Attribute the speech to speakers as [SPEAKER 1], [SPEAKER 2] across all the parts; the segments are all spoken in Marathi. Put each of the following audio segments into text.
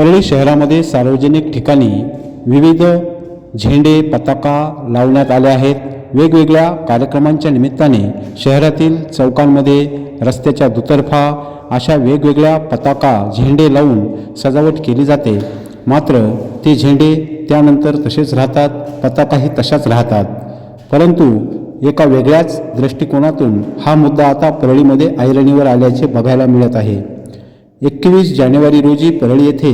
[SPEAKER 1] परळी शहरामध्ये सार्वजनिक ठिकाणी विविध झेंडे पताका लावण्यात आले आहेत. वेगवेगळ्या कार्यक्रमांच्या निमित्ताने शहरातील चौकांमध्ये रस्त्याच्या दुतर्फा अशा वेगवेगळ्या पताका झेंडे लावून सजावट केली जाते. मात्र ते झेंडे त्यानंतर तसेच राहतात पताकाही तशाच राहतात. परंतु एका वेगळ्याच दृष्टिकोनातून हा मुद्दा आता परळीमध्ये ऐरणीवर आल्याचे बघायला मिळत आहे. एकवीस जानेवारी रोजी परळी येथे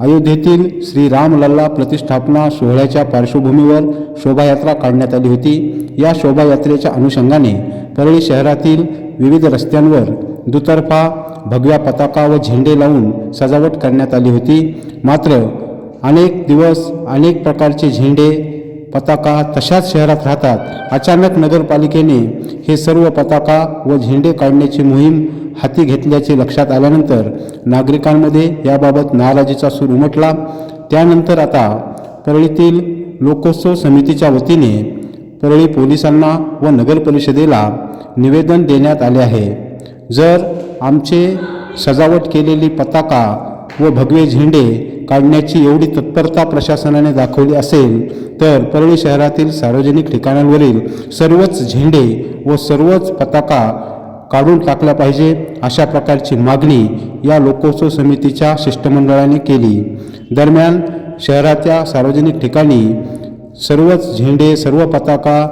[SPEAKER 1] अयोध्येतील श्री रामलल्ला प्रतिष्ठापना सोहळ्याच्या पार्श्वभूमीवर शोभायात्रा काढण्यात आली होती. या शोभायात्रेच्या अनुषंगाने परळी शहरातील विविध रस्त्यांवर दुतर्फा भगव्या पताका व झेंडे लावून सजावट करण्यात आली होती. मात्र अनेक दिवस अनेक प्रकारचे झेंडे पताका तशाच शहरात राहतात. अचानक नगरपालिकेने हे सर्व पताका व झेंडे काढण्याची मोहीम हाती घेतल्याचे लक्षात आल्यानंतर नागरिकांमध्ये याबाबत नाराजीचा सूर उमटला. त्यानंतर आता परळीतील लोकोत्सव समितीच्या वतीने परळी पोलिसांना व नगर परिषदेला निवेदन देण्यात आले आहे. जर आमचे सजावट केलेली पताका व भगवे झेंडे काढण्याची एवढी तत्परता प्रशासनाने दाखवली असेल तर परळी शहरातील सार्वजनिक ठिकाणांवरील सर्वच झेंडे व सर्वच पताका काढून टाकला पाहिजे अशा प्रकारची मागणी या लोकोत्सव समितीच्या शिष्टमंडळाने केली. दरम्यान शहराच्या सार्वजनिक ठिकाणी सर्वच झेंडे सर्व पताका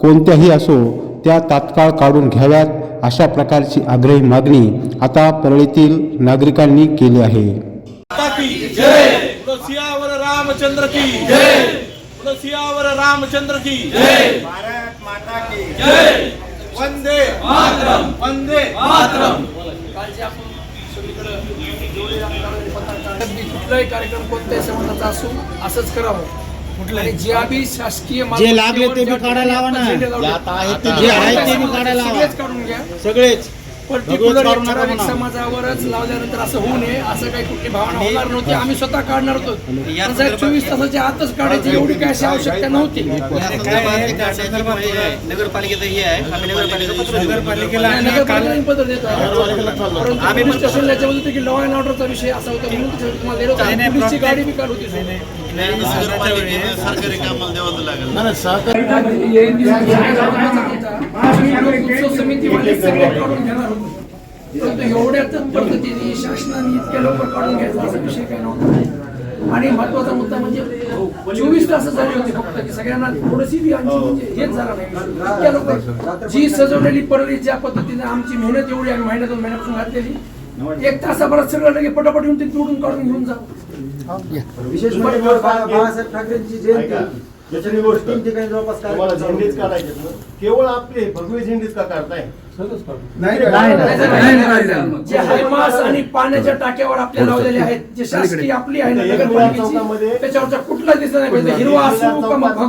[SPEAKER 1] कोणत्याही असो त्या तात्काळ काढून घ्याव्यात अशा प्रकारची आग्रही मागणी आता परळीतील नागरिकांनी केली आहे.
[SPEAKER 2] तुलसियावर रामचंद्र की। जय। तुलसियावर रामचंद्र की। जय।
[SPEAKER 3] भारत माता की।
[SPEAKER 2] जय। वंदे। मातरम। वंदे। मातरम।
[SPEAKER 4] आपण कुठलाही कार्यक्रम कोणत्याही समाजाचा असो असंच करावं. आणि जे आम्ही शासकीय
[SPEAKER 3] जे लागले ते बी काढायला लावा ना. आता आहेत ते जे आहेत ते बी काढायला लावा.
[SPEAKER 4] सगळेच काढून घ्या.
[SPEAKER 3] सगळेच.
[SPEAKER 4] पर्टिक्युलर ठराविक
[SPEAKER 3] म्हणा.
[SPEAKER 4] समाजावरच लावल्यानंतर असं होऊ नये असं काही कुठली भावना होणार नव्हती आम्ही स्वतः काढणार होतो पण साहेब चोवीस तासाच्या आतच काढायची एवढी काय अशी आवश्यकता नव्हती
[SPEAKER 5] नगरपालिकेचं हे आहे आम्ही नगरपालिकेचं पत्र देऊ.
[SPEAKER 3] नगरपालिकेला
[SPEAKER 4] पत्र देतो
[SPEAKER 5] आम्ही
[SPEAKER 4] पोलीस स्टेशनला याच्या होतं की लॉ अँड ऑर्डरचा विषय असा होता म्हणून तुम्हाला होतं. पोलीसची गाडी बी काढ होती
[SPEAKER 5] नगरपालिकेचं सरकारी कामाला द्यावं लागेल
[SPEAKER 4] सगळे काढून घेणार होते. परंतु एवढ्याच पद्धतीने शासनाने इतक्या लवकर काढून घ्यायचा असा विषय काही नव्हता. आणि महत्त्वाचा मुद्दा म्हणजे चोवीस तास झाली होती फक्त की सगळ्यांना थोडीशी बी आमची म्हणजे हेच झालं नाही. इतक्या लवकर जी सजवलेली परळी ज्या पद्धतीने आमची मेहनत एवढी आम्ही महिन्यात दोन महिन्यापासून घातलेली एक तासाभरात सगळं लगे पटापट येऊन ते तोडून काढून घेऊन जा
[SPEAKER 6] विशेष म्हणजे बाळासाहेब ठाकरेंची जयंती.
[SPEAKER 7] दुसरी गोष्ट
[SPEAKER 6] तीन ठिकाणी जवळपास
[SPEAKER 7] तुम्हाला झेंडेच काढायचे ना. केवळ आपले भगवे झेंडेच का काढताय?
[SPEAKER 6] नाही, नाही.
[SPEAKER 4] जे हायमास आणि पाण्याच्या टाक्यावर आपल्या लावलेले आहेत जे शासकीय आपली आहे त्याच्यावरचा कुठला दिसत नाही हिरवा असो का भगवा?